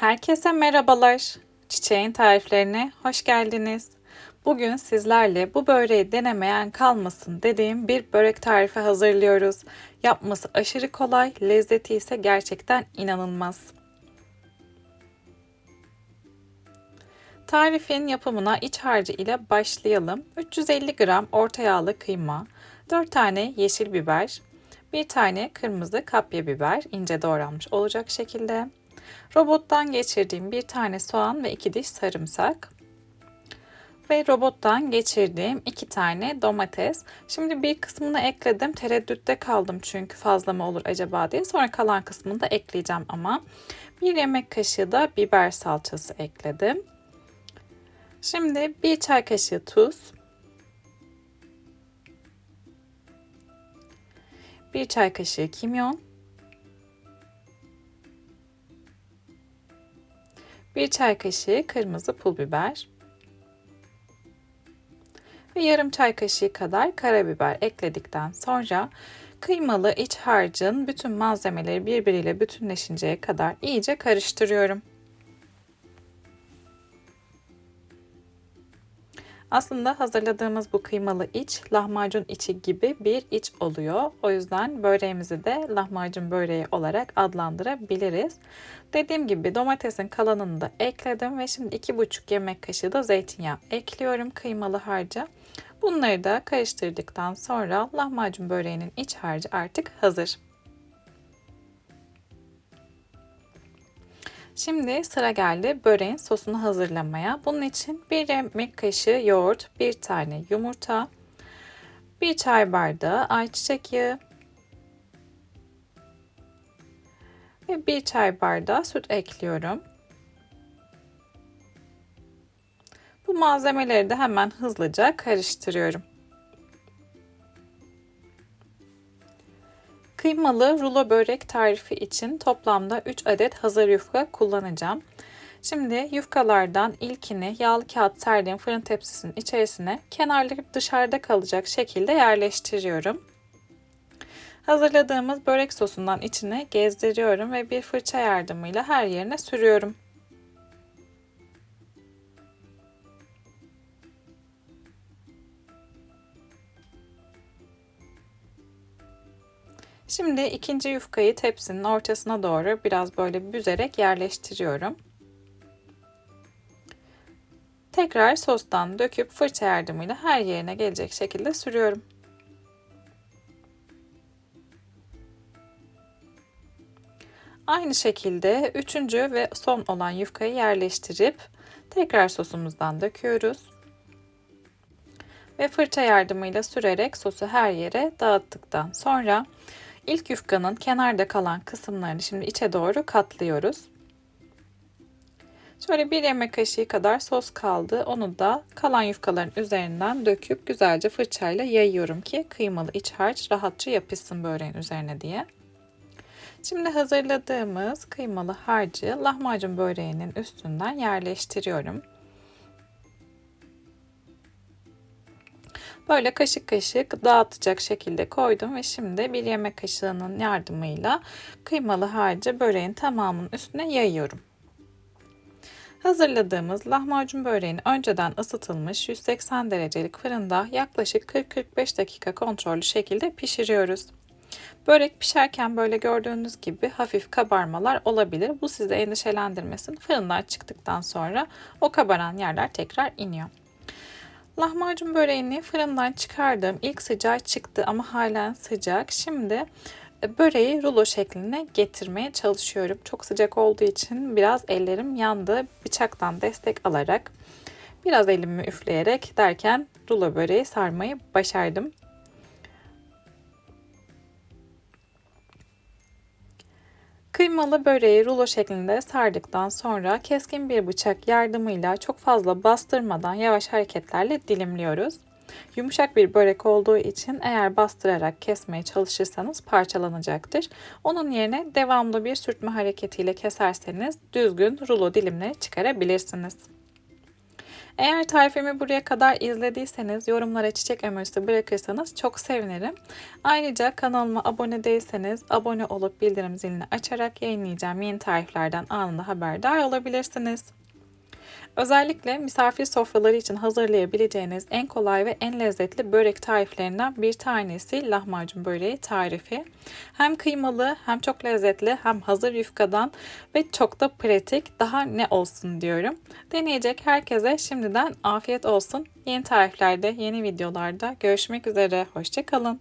Herkese merhabalar. Çiçeğin tariflerine hoş geldiniz. Bugün sizlerle bu böreği denemeyen kalmasın dediğim bir börek tarifi hazırlıyoruz. Yapması aşırı kolay, lezzeti ise gerçekten inanılmaz. Tarifin yapımına iç harcı ile başlayalım. 350 gram orta yağlı kıyma, 4 tane yeşil biber, 1 tane kırmızı kapya biber ince doğranmış olacak şekilde, Robottan geçirdiğim bir tane soğan ve iki diş sarımsak. Ve robottan geçirdiğim iki tane domates. Şimdi bir kısmını ekledim. Tereddütte kaldım çünkü fazla mı olur acaba diye. Sonra kalan kısmını da ekleyeceğim ama. Bir yemek kaşığı da biber salçası ekledim. Şimdi bir çay kaşığı tuz. Bir çay kaşığı kimyon. 1 çay kaşığı kırmızı pul biber ve yarım çay kaşığı kadar karabiber ekledikten sonra kıymalı iç harcın bütün malzemeleri birbiriyle bütünleşinceye kadar iyice karıştırıyorum. Aslında hazırladığımız bu kıymalı iç lahmacun içi gibi bir iç oluyor. O yüzden böreğimizi de lahmacun böreği olarak adlandırabiliriz. Dediğim gibi domatesin kalanını da ekledim ve şimdi 2,5 yemek kaşığı da zeytinyağı ekliyorum kıymalı harca. Bunları da karıştırdıktan sonra lahmacun böreğinin iç harcı artık hazır. Şimdi sıra geldi böreğin sosunu hazırlamaya. Bunun için bir yemek kaşığı yoğurt, bir tane yumurta, bir çay bardağı ayçiçek yağı ve bir çay bardağı süt ekliyorum. Bu malzemeleri de hemen hızlıca karıştırıyorum. Kıymalı rulo börek tarifi için toplamda 3 adet hazır yufka kullanacağım. Şimdi yufkalardan ilkini yağlı kağıt serdiğim fırın tepsisinin içerisine kenarları dışarıda kalacak şekilde yerleştiriyorum. Hazırladığımız börek sosundan içine gezdiriyorum ve bir fırça yardımıyla her yerine sürüyorum. Şimdi ikinci yufkayı tepsinin ortasına doğru biraz böyle büzerek yerleştiriyorum. Tekrar sostan döküp fırça yardımıyla her yerine gelecek şekilde sürüyorum. Aynı şekilde üçüncü ve son olan yufkayı yerleştirip tekrar sosumuzdan döküyoruz. Ve fırça yardımıyla sürerek sosu her yere dağıttıktan sonra İlk yufkanın kenarda kalan kısımlarını şimdi içe doğru katlıyoruz. Şöyle bir yemek kaşığı kadar sos kaldı. Onu da kalan yufkaların üzerinden döküp güzelce fırçayla yayıyorum ki kıymalı iç harç rahatça yapışsın böreğin üzerine diye. Şimdi hazırladığımız kıymalı harcı lahmacun böreğinin üstünden yerleştiriyorum. Böyle kaşık kaşık dağıtacak şekilde koydum ve şimdi bir yemek kaşığının yardımıyla kıymalı harcı böreğin tamamının üstüne yayıyorum. Hazırladığımız lahmacun böreğini önceden ısıtılmış 180 derecelik fırında yaklaşık 40-45 dakika kontrollü şekilde pişiriyoruz. Börek pişerken böyle gördüğünüz gibi hafif kabarmalar olabilir. Bu sizi endişelendirmesin. Fırından çıktıktan sonra o kabaran yerler tekrar iniyor. Lahmacun böreğini fırından çıkardım. İlk sıcağı çıktı ama halen sıcak. Şimdi e, böreği rulo şekline getirmeye çalışıyorum. Çok sıcak olduğu için biraz ellerim yandı. Bıçaktan destek alarak biraz elimi üfleyerek derken rulo böreği sarmayı başardım. Kıymalı böreği rulo şeklinde sardıktan sonra keskin bir bıçak yardımıyla çok fazla bastırmadan yavaş hareketlerle dilimliyoruz. Yumuşak bir börek olduğu için eğer bastırarak kesmeye çalışırsanız parçalanacaktır. Onun yerine devamlı bir sürtme hareketiyle keserseniz düzgün rulo dilimleri çıkarabilirsiniz. Eğer tarifimi buraya kadar izlediyseniz yorumlara çiçek emojisi bırakırsanız çok sevinirim. Ayrıca kanalıma abone değilseniz abone olup bildirim zilini açarak yayınlayacağım yeni tariflerden anında haberdar olabilirsiniz. Özellikle misafir sofraları için hazırlayabileceğiniz en kolay ve en lezzetli börek tariflerinden bir tanesi lahmacun böreği tarifi. Hem kıymalı hem çok lezzetli hem hazır yufkadan ve çok da pratik daha ne olsun diyorum. Deneyecek herkese şimdiden afiyet olsun. Yeni tariflerde, yeni videolarda görüşmek üzere. Hoşçakalın.